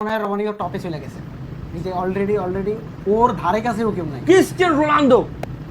মনে হয় রমানিও টপে চলে গেছে এই যে অলরেডি অলরেডি ওর ধারে কাছেও কেউ নাই ক্রিস্টিয়ান রোনালদো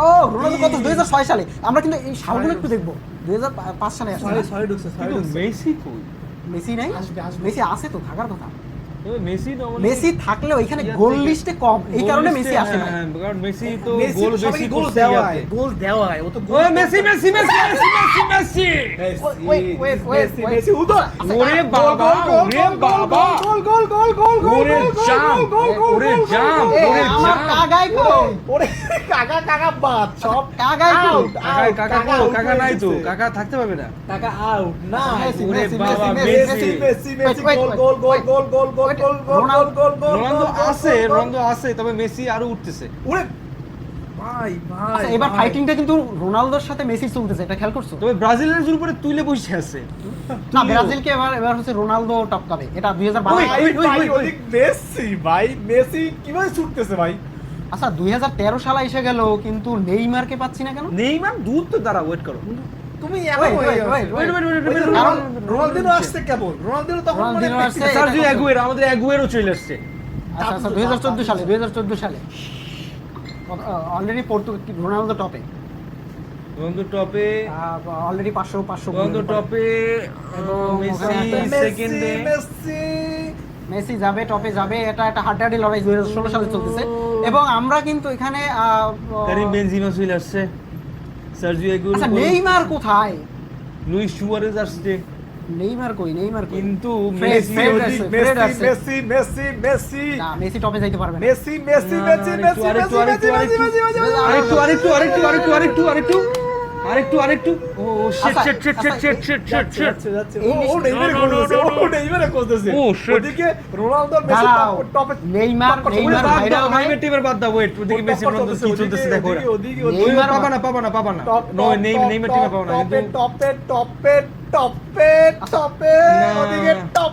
ও রোনালদো কত দুই হাজার ছয় সালে আমরা কিন্তু এই সালগুলো একটু দেখব দুই হাজার পাঁচ সালে মেসি কই মেসি নাই। মেসি আছে তো থাকার কথা মেসি তো আমাদের- মেসি থাকলেও এখানে গোল লিস্টে কম এই কারণে মেসি আসে না হ্যাঁ, হ্যাঁ, কারণ মেসি তো গোল বেশি গোল দেওয়া হয় গোল দেওয়া হয় ও তো ও মেসি মেসি মেসি মেসি ওরে বাবা ওরে বাবা গোল গোল গোল গোল গোল ওরে জাম ওরে জাম ওরে জাম কাগাই কই ওরে কাকা কাকা বাদ সব কাগাই কই কাকা out, কাকা কাকা কো out কাকা হয়ে নাই তো কাকা থাকতে পারবে না কাকা আউট না ওরে বাবা, Messi, Messi Messi. Messi Messi Wait, wait, goal goal goal goal goal goal goal goal goal goal goal Ronaldo আছে গোল, গোল। রোনালদো আছে তবে মেসি আরও উঠতেছে ওরে ভাই ভাই আচ্ছা, এবার ফাইটিংটা কিন্তু রোনালদোর সাথে মেসি চলতেছে এটা খেয়াল করছ? তবে ব্রাজিলের উপরে তুলে বসে আছে। না ব্রাজিলকে এবার এবার হচ্ছে রোনালদো টপকাবে এটা দুই হাজার মেসি ভাই মেসি কীভাবে ছুটতেছে ভাই? আচ্ছা দুই হাজার তেরো সালে এসে গেল কিন্তু নেইমারকে পাচ্ছি না কেন? নেইমার দূর তো দাঁড়া ওয়েট করো। তুমি রোনালদিনো আসছে কেবল। রোনালদিনো তখন মানে আমাদের অ্যাগুয়েরো চলে আসছে আচ্ছা আচ্ছা দুই হাজার চোদ্দ সালে দুই হাজার চোদ্দ সালে। অলরেডি পর্তুগাল রোনালদো টপে রোনালদো টপে অলরেডি পাঁচশো পাঁচশো রোনালদো টপে এবং মেসি সেকেন্ডে মেসি মেসি যাবে টপে যাবে এটা একটা হাড্ডাহাড্ডি লড়াই দুই হাজার ষোলো সালে চলতেছে। এবং আমরা কিন্তু এখানে আহ, কারিম বেনজিমা চলে আসছে। সার্জিও আচ্ছা নেইমার কোথায়? লুইস সুয়ারেজ আসছে। নেইমার কই নেইমার কই? কিন্তু Messi Messi Messi Messi Messi. না মেসি টপে যাইতে পারবে Messi Messi Messi Messi Messi Messi Messi Messi আরেকটু আরেকটু আরেকটু আরেকটু আরেকটু আরেকটু আরেকটু আরেকটু। ও shit shit shit shit shit shit shit shit ও, ও নেইমারে করতেছে, ও নেইমারে করতেছে। Oh, shit. ওদিকে রোনালদো মেসি টপে- Neymar top- top- Neymar top- হয় নেইমার টিমের বাদ দাও ওয়েট ওদিকে মেসি রোনালদো কি চলতেছে দেখো ওদিকে, ওদিকে, ওদিকে। নেইমার পাবা না পাবা না। পাবা না। টপ- নো টপ- নেই top- top เป็น top เป็นโอติเกน top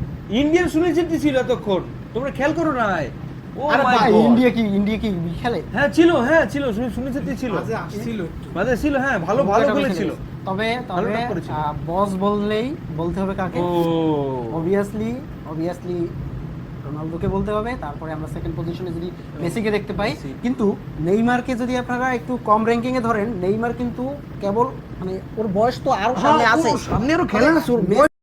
Indian Sunil ছিল এতক্ষণ। তোমরা খেয়াল করো না ও! ইন্ডিয়া কি ইন্ডিয়া কি খেলে? হ্যাঁ ছিল হ্যাঁ ছিল সুনীল সুনীল ছেত্রী ছিল। আসছিল ছিল হ্যাঁ ভালো ভালো খেলেছিল তবে তবে বস বললেই বলতে হবে কাকে? অবভিয়াসলি অবভিয়াসলি রোনালদোকে বলতে হবে তারপরে আমরা সেকেন্ড পজিশনে যদি মেসিকে দেখতে পাই। কিন্তু নেইমারকে যদি আপনারা একটু কম র্যাঙ্কিং এ ধরেন নেইমার কিন্তু কেবল মানে ওর বয়স তো আরও সামনে হ্যাঁ, আছে। সামনে আরও খেলা ওর মেসি